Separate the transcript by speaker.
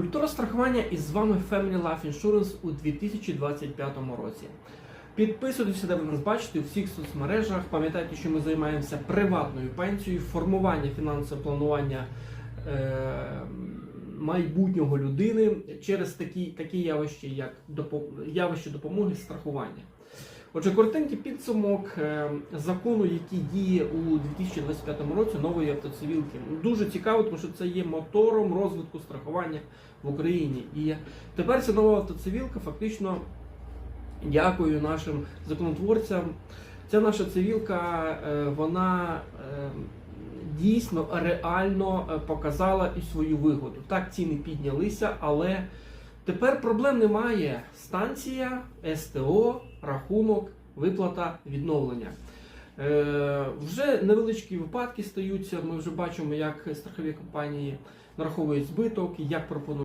Speaker 1: Культура страхування і з вами Family Life Insurance у 2025 році. Підписуйтеся, де ви нас бачите у всіх соцмережах. Пам'ятайте, що ми займаємося приватною пенсією, формування фінансового планування е, майбутнього людини через такі, такі явища, як допо- явище допомоги страхування. Отже, коротенький підсумок е, закону, який діє у 2025 році нової автоцивілки. Дуже цікаво, тому що це є мотором розвитку страхування в Україні. І тепер ця нова автоцивілка фактично дякую нашим законотворцям. Ця наша цивілка, е, вона е, дійсно реально показала і свою вигоду. Так, ціни піднялися, але тепер проблем немає. Станція, СТО, рахунок, виплата, відновлення. Е, вже невеличкі випадки стаються. Ми вже бачимо, як страхові компанії нараховують збиток, як пропонують.